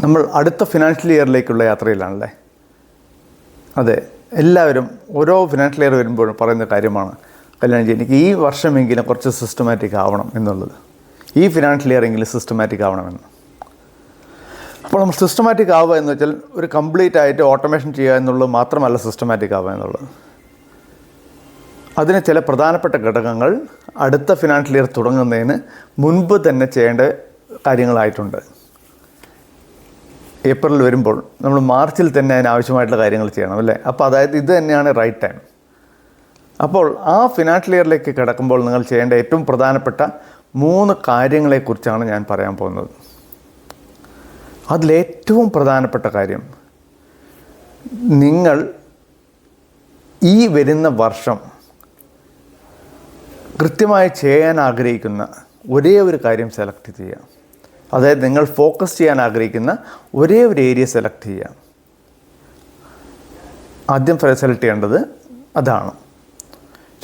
നമ്മൾ അടുത്ത ഫിനാൻഷ്യൽ ഇയറിലേക്കുള്ള യാത്രയിലാണല്ലേ? അതെ എല്ലാവരും ഓരോ ഫിനാൻഷ്യൽ ഇയർ വരുമ്പോഴും പറയുന്ന കാര്യമാണ് കല്യാണം ചെയ്യും എനിക്ക് ഈ വർഷമെങ്കിലും കുറച്ച് സിസ്റ്റമാറ്റിക് ആവണം എന്നുള്ളത്. ഈ ഫിനാൻഷ്യൽ ഇയർ എങ്കിലും സിസ്റ്റമാറ്റിക് ആവണമെന്ന്. അപ്പോൾ നമ്മൾ സിസ്റ്റമാറ്റിക് ആവുക എന്ന് വെച്ചാൽ ഒരു കംപ്ലീറ്റ് ആയിട്ട് ഓട്ടോമേഷൻ ചെയ്യുക എന്നുള്ളത് മാത്രമല്ല സിസ്റ്റമാറ്റിക് ആവുക എന്നുള്ളത്. അതിന് ചില പ്രധാനപ്പെട്ട ഘടകങ്ങൾ അടുത്ത ഫിനാൻഷ്യൽ ഇയർ തുടങ്ങുന്നതിന് മുൻപ് തന്നെ ചെയ്യേണ്ട കാര്യങ്ങളായിട്ടുണ്ട്. ഏപ്രിൽ വരുമ്പോൾ നമ്മൾ മാർച്ചിൽ തന്നെ അതിനാവശ്യമായിട്ടുള്ള കാര്യങ്ങൾ ചെയ്യണം അല്ലേ? അപ്പോൾ അതായത് ഇത് തന്നെയാണ് റൈറ്റ് ടൈം അപ്പോൾ ആ ഫിനാൻഷ്യൽ ഇയറിലേക്ക് കിടക്കുമ്പോൾ നിങ്ങൾ ചെയ്യേണ്ട ഏറ്റവും പ്രധാനപ്പെട്ട മൂന്ന് കാര്യങ്ങളെക്കുറിച്ചാണ് ഞാൻ പറയാൻ പോകുന്നത്. അതിലേറ്റവും പ്രധാനപ്പെട്ട കാര്യം നിങ്ങൾ ഈ വരുന്ന വർഷം കൃത്യമായി ചെയ്യാൻ ആഗ്രഹിക്കുന്ന ഒരേ ഒരു കാര്യം സെലക്ട് ചെയ്യുക. അതായത് നിങ്ങൾ ഫോക്കസ് ചെയ്യാൻ ആഗ്രഹിക്കുന്ന ഒരേ ഒരു ഏരിയ സെലക്ട് ചെയ്യുക. ആദ്യം സെലക്ട് ചെയ്യേണ്ടത് അതാണ്.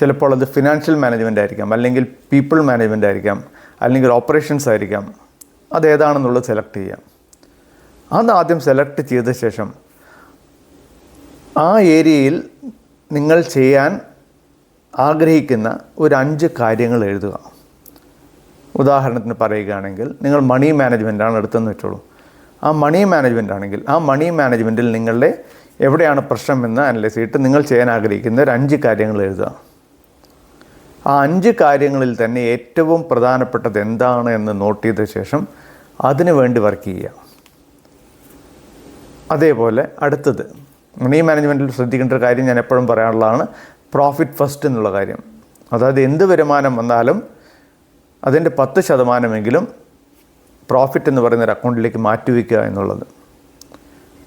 ചിലപ്പോൾ അത് ഫിനാൻഷ്യൽ മാനേജ്മെന്റ് ആയിരിക്കാം അല്ലെങ്കിൽ പീപ്പിൾ മാനേജ്മെന്റ് ആയിരിക്കാം അല്ലെങ്കിൽ ഓപ്പറേഷൻസ് ആയിരിക്കാം. അതേതാണെന്നുള്ളത് സെലക്ട് ചെയ്യാം. അത് ആദ്യം സെലക്ട് ചെയ്ത ശേഷം ആ ഏരിയയിൽ നിങ്ങൾ ചെയ്യാൻ ആഗ്രഹിക്കുന്ന ഒരു അഞ്ച് കാര്യങ്ങൾ എഴുതുക. ഉദാഹരണത്തിന് പറയുകയാണെങ്കിൽ നിങ്ങൾ മണി മാനേജ്മെന്റാണ് എടുത്തെന്ന് വെച്ചോളൂ. ആ മണി മാനേജ്മെന്റ് ആണെങ്കിൽ ആ മണി മാനേജ്മെന്റിൽ നിങ്ങളുടെ എവിടെയാണ് പ്രശ്നമെന്ന് അനലൈസ് ചെയ്തിട്ട് നിങ്ങൾ ചെയ്യാൻ ആഗ്രഹിക്കുന്ന ഒരു അഞ്ച് കാര്യങ്ങൾ എഴുതുക. ആ അഞ്ച് കാര്യങ്ങളിൽ തന്നെ ഏറ്റവും പ്രധാനപ്പെട്ടത് എന്താണ് എന്ന് നോട്ട് ചെയ്ത ശേഷം അതിനു വേണ്ടി വർക്ക് ചെയ്യുക. അതേപോലെ അടുത്തത് മണി മാനേജ്മെന്റിൽ ശ്രദ്ധിക്കേണ്ട ഒരു കാര്യം ഞാൻ എപ്പോഴും പറയാനുള്ളതാണ് പ്രോഫിറ്റ് ഫസ്റ്റ് എന്നുള്ള കാര്യം. അതായത് എന്ത് വരുമാനം വന്നാലും അതിന്റെ പത്ത് ശതമാനമെങ്കിലും പ്രോഫിറ്റ് എന്ന് പറയുന്ന ഒരു അക്കൗണ്ടിലേക്ക് മാറ്റിവെക്കുക എന്നുള്ളത്.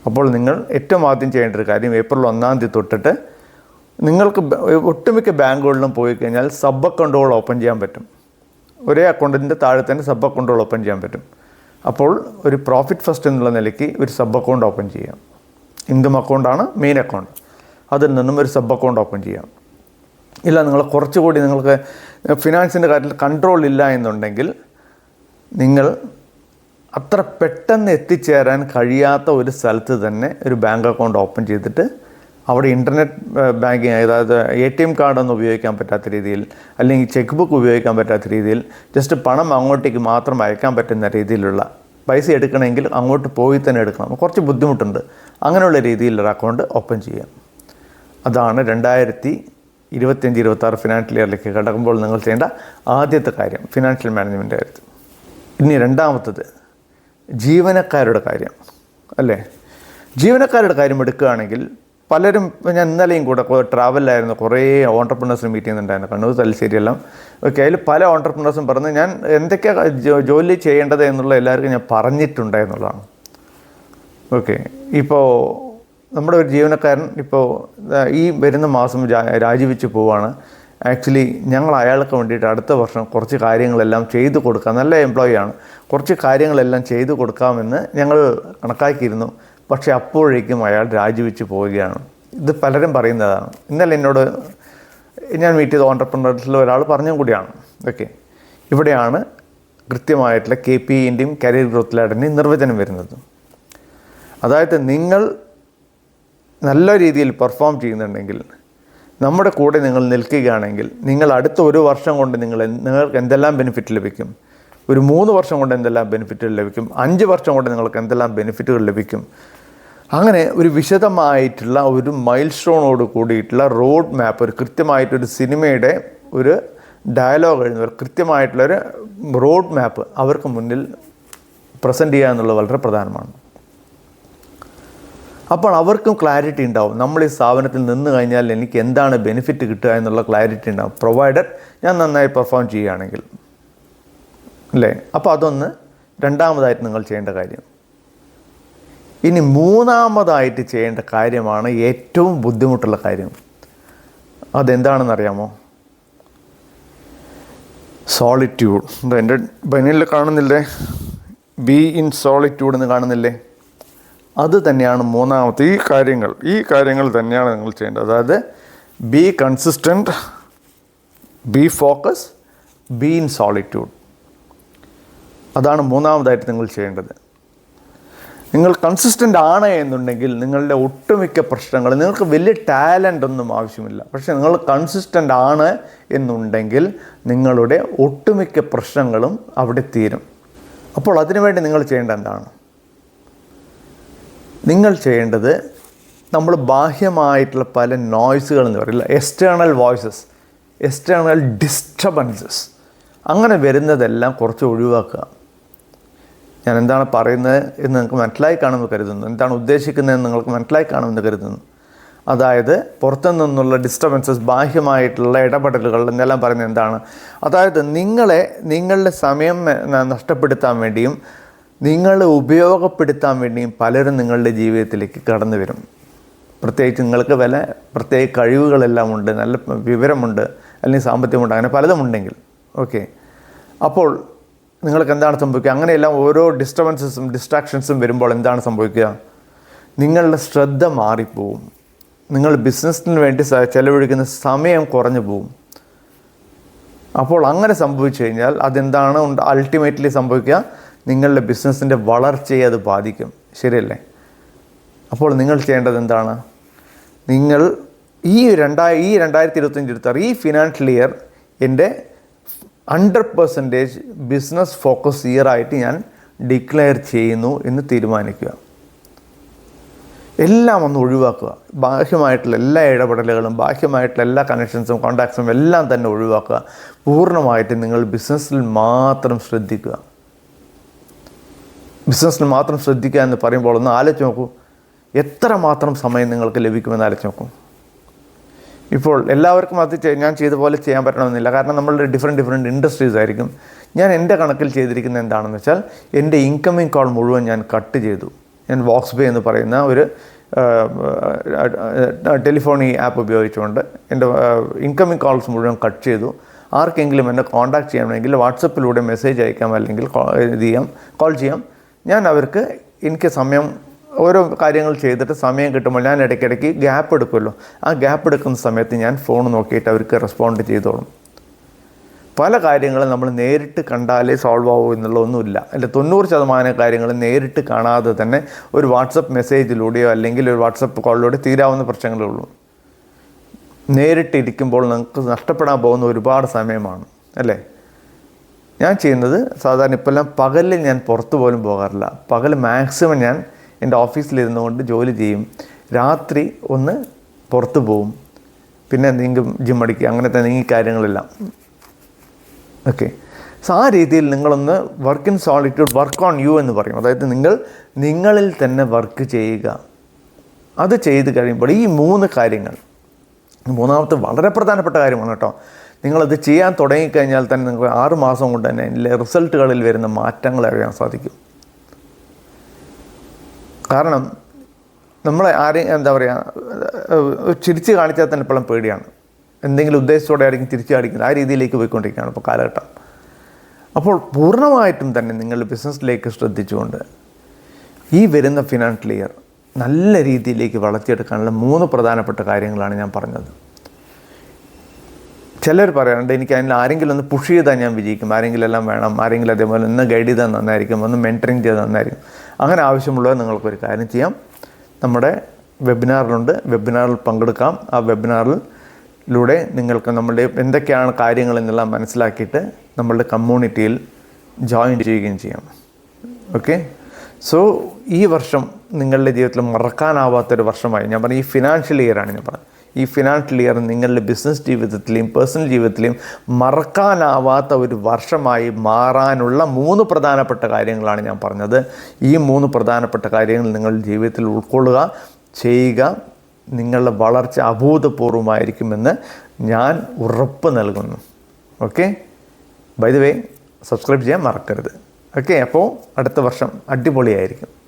അപ്പോൾ നിങ്ങൾ ഏറ്റവും ആദ്യം ചെയ്യേണ്ട ഒരു കാര്യം ഏപ്രിൽ ഒന്നാം തീയതി തൊട്ടിട്ട് നിങ്ങൾക്ക് ഒട്ടുമിക്ക ബാങ്കുകളിലും പോയി കഴിഞ്ഞാൽ സബ് അക്കൗണ്ടുകൾ ഓപ്പൺ ചെയ്യാൻ പറ്റും. ഒരേ അക്കൗണ്ടിന്റെ താഴെ തന്നെ സബ് അക്കൗണ്ടുകൾ ഓപ്പൺ ചെയ്യാൻ പറ്റും. അപ്പോൾ ഒരു പ്രോഫിറ്റ് ഫസ്റ്റ് എന്നുള്ള നിലയ്ക്ക് ഒരു സബ് അക്കൗണ്ട് ഓപ്പൺ ചെയ്യാം. ഇൻകം അക്കൗണ്ടാണ് മെയിൻ അക്കൗണ്ട് അതിൽ നിന്നും ഒരു സബ് അക്കൗണ്ട് ഓപ്പൺ ചെയ്യാം. ഇല്ല നിങ്ങൾ കുറച്ചുകൂടി നിങ്ങൾക്ക് ഫിനാൻസിന്റെ കാര്യത്തിൽ കൺട്രോൾ ഇല്ല എന്നുണ്ടെങ്കിൽ നിങ്ങൾ അത്ര പെട്ടെന്ന് എത്തിച്ചേരാൻ കഴിയാത്ത ഒരു സ്ഥലത്ത് തന്നെ ഒരു ബാങ്ക് അക്കൗണ്ട് ഓപ്പൺ ചെയ്തിട്ട് അവിടെ ഇന്റർനെറ്റ് ബാങ്കിങ് അതായത് എ ടി എം കാർഡൊന്നും ഉപയോഗിക്കാൻ പറ്റാത്ത രീതിയിൽ അല്ലെങ്കിൽ ചെക്ക് ബുക്ക് ഉപയോഗിക്കാൻ പറ്റാത്ത രീതിയിൽ ജസ്റ്റ് പണം അങ്ങോട്ടേക്ക് മാത്രം അയക്കാൻ പറ്റുന്ന രീതിയിലുള്ള പൈസ എടുക്കണമെങ്കിൽ അങ്ങോട്ട് പോയി തന്നെ എടുക്കണം. കുറച്ച് ബുദ്ധിമുട്ടുണ്ട്. അങ്ങനെയുള്ള രീതിയിലൊരു അക്കൗണ്ട് ഓപ്പൺ ചെയ്യാം. അതാണ് രണ്ടായിരത്തി ഇരുപത്തിയഞ്ച് ഇരുപത്താറ് ഫിനാൻഷ്യൽ ഇയറിലേക്ക് കടക്കുമ്പോൾ നിങ്ങൾ ചെയ്യേണ്ട ആദ്യത്തെ കാര്യം ഫിനാൻഷ്യൽ മാനേജ്മെന്റ് കാര്യത്തിൽ ഇനി രണ്ടാമത്തത് ജീവനക്കാരുടെ കാര്യം അല്ലേ? ജീവനക്കാരുടെ കാര്യം എടുക്കുകയാണെങ്കിൽ പലരും ഞാൻ ഇന്നലെയും കൂടെ ട്രാവലിലായിരുന്നു കുറേ ഓണ്ടർപ്രണേഴ്സിന് മീറ്റ് ചെയ്യുന്നുണ്ടായിരുന്നു. കണ്ണൂർ തലശ്ശേരിയെല്ലാം ഓക്കെ അതിൽ പല ഓണ്ടർപ്രണേഴ്സും പറഞ്ഞ് ഞാൻ എന്തൊക്കെയാണ് ജോലി ചെയ്യേണ്ടത്? എന്നുള്ള എല്ലാവർക്കും ഞാൻ പറഞ്ഞിട്ടുണ്ടായിരുന്നുള്ളതാണ്. ഓക്കെ ഇപ്പോൾ നമ്മുടെ ഒരു ജീവനക്കാരൻ ഇപ്പോൾ ഈ വരുന്ന മാസം രാജിവെച്ച് പോവാണ്. ആക്ച്വലി ഞങ്ങൾ അയാൾക്ക് വേണ്ടിയിട്ട് അടുത്ത വർഷം കുറച്ച് കാര്യങ്ങളെല്ലാം ചെയ്തു കൊടുക്കാം. നല്ല എംപ്ലോയി ആണ്. കുറച്ച് കാര്യങ്ങളെല്ലാം ചെയ്തു കൊടുക്കാമെന്ന് ഞങ്ങൾ കണക്കാക്കിയിരുന്നു. പക്ഷേ അപ്പോഴേക്കും അയാൾ രാജിവെച്ച് പോവുകയാണ്. ഇത് പലരും പറയുന്നതാണ്. ഇന്നലെ എന്നോട് ഞാൻ മീറ്റ് ചെയ്ത ഓണ്ടർപ്രണേഴ്സിൽ ഒരാൾ പറഞ്ഞും കൂടിയാണ്. ഓക്കെ ഇവിടെയാണ് കൃത്യമായിട്ടുള്ള കെ പി ഇന്റെയും കരിയർ ഗ്രോത്ത് ലാഡറിന്റെയും നിർവചനം വരുന്നത്. അതായത് നിങ്ങൾ നല്ല രീതിയിൽ പെർഫോം ചെയ്യുന്നുണ്ടെങ്കിൽ നമ്മുടെ കൂടെ നിങ്ങൾ നിൽക്കുകയാണെങ്കിൽ നിങ്ങൾ അടുത്ത ഒരു വർഷം കൊണ്ട് നിങ്ങൾ നിങ്ങൾക്ക് എന്തെല്ലാം ബെനിഫിറ്റ് ലഭിക്കും? ഒരു മൂന്ന് വർഷം കൊണ്ട് എന്തെല്ലാം ബെനിഫിറ്റുകൾ ലഭിക്കും? അഞ്ച് വർഷം കൊണ്ട് നിങ്ങൾക്ക് എന്തെല്ലാം ബെനിഫിറ്റുകൾ ലഭിക്കും? അങ്ങനെ ഒരു വിശദമായിട്ടുള്ള ഒരു മൈൽ സ്റ്റോണോട് കൂടിയിട്ടുള്ള റോഡ് മാപ്പ് ഒരു കൃത്യമായിട്ടൊരു സിനിമയുടെ ഒരു ഡയലോഗ് എഴുതുന്ന കൃത്യമായിട്ടുള്ളൊരു റോഡ് മാപ്പ് അവർക്ക് മുന്നിൽ പ്രസന്റ് ചെയ്യുക എന്നുള്ളത് വളരെ പ്രധാനമാണ്. അപ്പോൾ അവർക്കും ക്ലാരിറ്റി ഉണ്ടാവും. നമ്മൾ ഈ സ്ഥാപനത്തിൽ നിന്ന് കഴിഞ്ഞാൽ എനിക്ക് എന്താണ് ബെനിഫിറ്റ് കിട്ടുക എന്നുള്ള ക്ലാരിറ്റി ഉണ്ടാവും. പ്രൊവൈഡർ ഞാൻ നന്നായി പെർഫോം ചെയ്യുകയാണെങ്കിൽ. അല്ലേ? അപ്പോൾ അതൊന്ന് രണ്ടാമതായിട്ട് നിങ്ങൾ ചെയ്യേണ്ട കാര്യം. ഇനി മൂന്നാമതായിട്ട് ചെയ്യേണ്ട കാര്യമാണ് ഏറ്റവും ബുദ്ധിമുട്ടുള്ള കാര്യം. അതെന്താണെന്നറിയാമോ? സോളിറ്റ്യൂഡ് എന്റെ ബനിയിൽ കാണുന്നില്ലേ? ബി ഇൻ സോളിറ്റ്യൂഡ് എന്ന് കാണുന്നില്ലേ? അത് തന്നെയാണ് മൂന്നാമത്തെ ഈ കാര്യങ്ങൾ. ഈ കാര്യങ്ങൾ തന്നെയാണ് നിങ്ങൾ ചെയ്യേണ്ടത്. അതായത് be consistent be focus be in solitude അതാണ് മൂന്നാമതായിട്ട് നിങ്ങൾ ചെയ്യേണ്ടത്. നിങ്ങൾ കൺസിസ്റ്റന്റ് ആണ് എന്നുണ്ടെങ്കിൽ നിങ്ങളുടെ ഒട്ടുമിക്ക പ്രശ്നങ്ങൾ നിങ്ങൾക്ക് വലിയ ടാലന്റ് ഒന്നും ആവശ്യമില്ല. പക്ഷേ നിങ്ങൾ കൺസിസ്റ്റന്റ് ആണ് എന്നുണ്ടെങ്കിൽ നിങ്ങളുടെ ഒട്ടുമിക്ക പ്രശ്നങ്ങളും അവിടെ തീരും. അപ്പോൾ അതിനുവേണ്ടി നിങ്ങൾ ചെയ്യേണ്ട എന്താണ്? നിങ്ങൾ ചെയ്യേണ്ടത് നമ്മൾ ബാഹ്യമായിട്ടുള്ള പല നോയ്സുകൾ എന്ന് പറയില്ല എക്സ്റ്റേണൽ വോയിസസ് എക്സ്റ്റേണൽ ഡിസ്റ്റർബൻസസ് അങ്ങനെ വരുന്നതെല്ലാം കുറച്ച് ഒഴിവാക്കുക. ഞാൻ എന്താണ് പറയുന്നത് എന്ന് നിങ്ങൾക്ക് മനസ്സിലായി കാണുമെന്ന് കരുതുന്നു. എന്താണ് ഉദ്ദേശിക്കുന്നതെന്ന് നിങ്ങൾക്ക് മനസ്സിലായി കാണുമെന്ന് കരുതുന്നു. അതായത് പുറത്തു നിന്നുള്ള ഡിസ്റ്റർബൻസസ് ബാഹ്യമായിട്ടുള്ള ഇടപെടലുകൾ എന്നെല്ലാം പറയുന്നത് എന്താണ്? അതായത് നിങ്ങളെ നിങ്ങളുടെ സമയം നഷ്ടപ്പെടുത്താൻ വേണ്ടിയും നിങ്ങളെ ഉപയോഗപ്പെടുത്താൻ വേണ്ടിയും പലരും നിങ്ങളുടെ ജീവിതത്തിലേക്ക് കടന്നു വരും. പ്രത്യേകിച്ച് നിങ്ങൾക്ക് വില പ്രത്യേക കഴിവുകളെല്ലാം ഉണ്ട് നല്ല വിവരമുണ്ട് അല്ലെങ്കിൽ സാമ്പത്തികമുണ്ട് അങ്ങനെ പലതുമുണ്ടെങ്കിൽ ഓക്കെ. അപ്പോൾ നിങ്ങൾക്ക് എന്താണ് സംഭവിക്കുക? അങ്ങനെയെല്ലാം ഓരോ ഡിസ്റ്റർബൻസസും ഡിസ്ട്രാക്ഷൻസും വരുമ്പോൾ എന്താണ് സംഭവിക്കുക? നിങ്ങളുടെ ശ്രദ്ധ മാറിപ്പോവും. നിങ്ങൾ ബിസിനസ്സിന് വേണ്ടി ചെലവഴിക്കുന്ന സമയം കുറഞ്ഞു പോവും. അപ്പോൾ അങ്ങനെ സംഭവിച്ചു കഴിഞ്ഞാൽ അതെന്താണ് അൾട്ടിമേറ്റ്ലി സംഭവിക്കുക? നിങ്ങളുടെ ബിസിനസ്സിന്റെ വളർച്ചയെ അത് ബാധിക്കും. ശരിയല്ലേ? അപ്പോൾ നിങ്ങൾ ചെയ്യേണ്ടത് എന്താണ്? നിങ്ങൾ ഈ രണ്ടായി ഈ രണ്ടായിരത്തി ഇരുപത്തഞ്ച് എടുത്താൽ ഈ ഫിനാൻഷ്യൽ ഇയർ എന്റെ hundred percentage business focus year ആയിട്ട് ഞാൻ ഡിക്ലെയർ ചെയ്യുന്നു എന്ന് തീരുമാനിക്കുക. എല്ലാം ഒന്ന് ഒഴിവാക്കുക. ബാഹ്യമായിട്ടുള്ള എല്ലാ ഇടപെടലുകളും ബാഹ്യമായിട്ടുള്ള എല്ലാ കണക്ഷൻസും കോണ്ടാക്ട്സും എല്ലാം തന്നെ ഒഴിവാക്കുക. പൂർണമായിട്ട് നിങ്ങൾ ബിസിനസ്സിൽ മാത്രം ശ്രദ്ധിക്കുക. ബിസിനസ്സിൽ മാത്രം ശ്രദ്ധിക്കുക എന്ന് പറയുമ്പോൾ ഒന്ന് ആലോചിച്ച് നോക്കൂ. എത്ര മാത്രം സമയം നിങ്ങൾക്ക് ലഭിക്കുമെന്ന് ആലോചിച്ച് നോക്കൂ. ഇപ്പോൾ എല്ലാവർക്കും അത് ഞാൻ ചെയ്ത പോലെ ചെയ്യാൻ പറ്റണമെന്നില്ല. കാരണം നമ്മളുടെ ഡിഫറെന്റ് ഡിഫറെന്റ് ഇൻഡസ്ട്രീസ് ആയിരിക്കും. ഞാൻ എന്റെ കണക്കിൽ ചെയ്തിരിക്കുന്നത് എന്താണെന്ന് വെച്ചാൽ എന്റെ ഇൻകമിങ് കോൾ മുഴുവൻ ഞാൻ കട്ട് ചെയ്തു. ഞാൻ വോക്സ് പേ എന്ന് പറയുന്ന ഒരു ടെലിഫോണി ആപ്പ് ഉപയോഗിച്ചുകൊണ്ട് എന്റെ ഇൻകമിങ് കോൾസ് മുഴുവൻ കട്ട് ചെയ്തു. ആർക്കെങ്കിലും എന്നെ കോൺടാക്ട് ചെയ്യണമെങ്കിൽ വാട്സപ്പിലൂടെ മെസ്സേജ് അയക്കാം അല്ലെങ്കിൽ ഇത് ചെയ്യാം കോൾ ചെയ്യാം. ഞാൻ അവർക്ക് എനിക്ക് സമയം ഓരോ കാര്യങ്ങൾ ചെയ്തിട്ട് സമയം കിട്ടുമ്പോൾ ഞാൻ ഇടയ്ക്കിടയ്ക്ക് ഗ്യാപ്പ് എടുക്കുമല്ലോ. ആ ഗ്യാപ്പ് എടുക്കുന്ന സമയത്ത് ഞാൻ ഫോൺ നോക്കിയിട്ട് അവർക്ക് റെസ്പോണ്ട് ചെയ്തോളും. പല കാര്യങ്ങളും നമ്മൾ നേരിട്ട് കണ്ടാലേ സോൾവ് ആവൂ എന്നുള്ളതൊന്നുമില്ല. അല്ല തൊണ്ണൂറ് ശതമാനം കാര്യങ്ങൾ നേരിട്ട് കാണാതെ തന്നെ ഒരു വാട്സപ്പ് മെസ്സേജിലൂടെയോ അല്ലെങ്കിൽ ഒരു വാട്സപ്പ് കോളിലൂടെ തീരാവുന്ന പ്രശ്നങ്ങളേ ഉള്ളൂ. നേരിട്ടിരിക്കുമ്പോൾ നിങ്ങൾക്ക് നഷ്ടപ്പെടാൻ പോകുന്ന ഒരുപാട് സമയമാണ് അല്ലേ? ഞാൻ ചെയ്യുന്നത് സാധാരണ ഇപ്പോഴെല്ലാം പകലിൽ ഞാൻ പുറത്തു പോലും പോകാറില്ല. പകൽ മാക്സിമം ഞാൻ എന്റെ ഓഫീസിലിരുന്നു കൊണ്ട് ജോലി ചെയ്യും. രാത്രി ഒന്ന് പുറത്തു പോവും. പിന്നെ എന്തെങ്കിലും ജിം അടിക്കുക അങ്ങനത്തെ എന്തെങ്കിലും കാര്യങ്ങളെല്ലാം. ഓക്കെ സോ ആ രീതിയിൽ നിങ്ങളൊന്ന് work in solitude work on you എന്ന് പറയും. അതായത് നിങ്ങൾ നിങ്ങളിൽ തന്നെ വർക്ക് ചെയ്യുക. അത് ചെയ്ത് കഴിയുമ്പോൾ ഈ മൂന്ന് കാര്യങ്ങൾ മൂന്നാമത്തെ വളരെ പ്രധാനപ്പെട്ട കാര്യമാണ് കേട്ടോ. നിങ്ങളത് ചെയ്യാൻ തുടങ്ങിക്കഴിഞ്ഞാൽ തന്നെ നിങ്ങൾക്ക് ആറ് മാസം കൊണ്ട് തന്നെ ഇതിലെ റിസൾട്ടുകളിൽ വരുന്ന മാറ്റങ്ങൾ അറിയാൻ സാധിക്കും. കാരണം നമ്മളെ ആരെയും എന്താ പറയുക ചിരിച്ച് കാണിച്ചാൽ തന്നെ ഇപ്പോഴും പേടിയാണ്. എന്തെങ്കിലും ഉദ്ദേശത്തോടെ ആയിരിക്കും തിരിച്ചു കാണിക്കുന്നത്. ആ രീതിയിലേക്ക് പോയിക്കൊണ്ടിരിക്കുകയാണ് ഇപ്പോൾ കാലഘട്ടം. അപ്പോൾ പൂർണമായിട്ടും തന്നെ നിങ്ങൾ ബിസിനസ്സിലേക്ക് ശ്രദ്ധിച്ചുകൊണ്ട് ഈ വരുന്ന ഫിനാൻഷ്യൽ ഇയർ നല്ല രീതിയിലേക്ക് വളർത്തിയെടുക്കാനുള്ള മൂന്ന് പ്രധാനപ്പെട്ട കാര്യങ്ങളാണ് ഞാൻ പറഞ്ഞത്. ചിലർ പറയാറുണ്ട് എനിക്ക് അതിൽ ആരെങ്കിലും ഒന്ന് പുഷ് ചെയ്താൽ ഞാൻ വിജയിക്കും. ആരെങ്കിലും എല്ലാം വേണം. ആരെങ്കിലും അതേപോലെ ഒന്ന് ഗൈഡ് ചെയ്താൽ നന്നായിരിക്കും. ഒന്ന് മെന്ററിങ് ചെയ്താൽ നന്നായിരിക്കും. അങ്ങനെ ആവശ്യമുള്ളത് നിങ്ങൾക്കൊരു കാര്യം ചെയ്യാം. നമ്മുടെ വെബിനാറിലുണ്ട് വെബിനാറിൽ പങ്കെടുക്കാം. ആ വെബിനാറിലൂടെ നിങ്ങൾക്ക് നമ്മളുടെ എന്തൊക്കെയാണ് കാര്യങ്ങൾ എന്നെല്ലാം മനസ്സിലാക്കിയിട്ട് നമ്മളുടെ കമ്മ്യൂണിറ്റിയിൽ ജോയിൻ ചെയ്യുകയും ചെയ്യാം. ഓക്കെ സോ ഈ വർഷം നിങ്ങളുടെ ജീവിതത്തിൽ മറക്കാനാവാത്തൊരു വർഷമായി. ഞാൻ പറഞ്ഞു ഈ ഫിനാൻഷ്യൽ ഇയറാണ് ഞാൻ പറഞ്ഞത്. ഈ ഫിനാൻഷ്യൽ ഇയർ നിങ്ങളുടെ ബിസിനസ് ജീവിതത്തിലെയും പേഴ്സണൽ ജീവിതത്തിലെയും മറക്കാനാവാത്ത ഒരു വർഷമായി മാറാനുള്ള മൂന്ന് പ്രധാനപ്പെട്ട കാര്യങ്ങളാണ് ഞാൻ പറഞ്ഞത്. ഈ മൂന്ന് പ്രധാനപ്പെട്ട കാര്യങ്ങൾ നിങ്ങളുടെ ജീവിതത്തിൽ ഉൾക്കൊള്ളുക ചെയ്യുക. നിങ്ങളുടെ വളർച്ച അഭൂതപൂർവമായിരിക്കുമെന്ന് ഞാൻ ഉറപ്പ് നൽകുന്നു. Okay by the way subscribe ചെയ്യാൻ മറക്കരുത്. ഓക്കെ അപ്പോൾ അടുത്ത വർഷം അടിപൊളിയായിരിക്കും.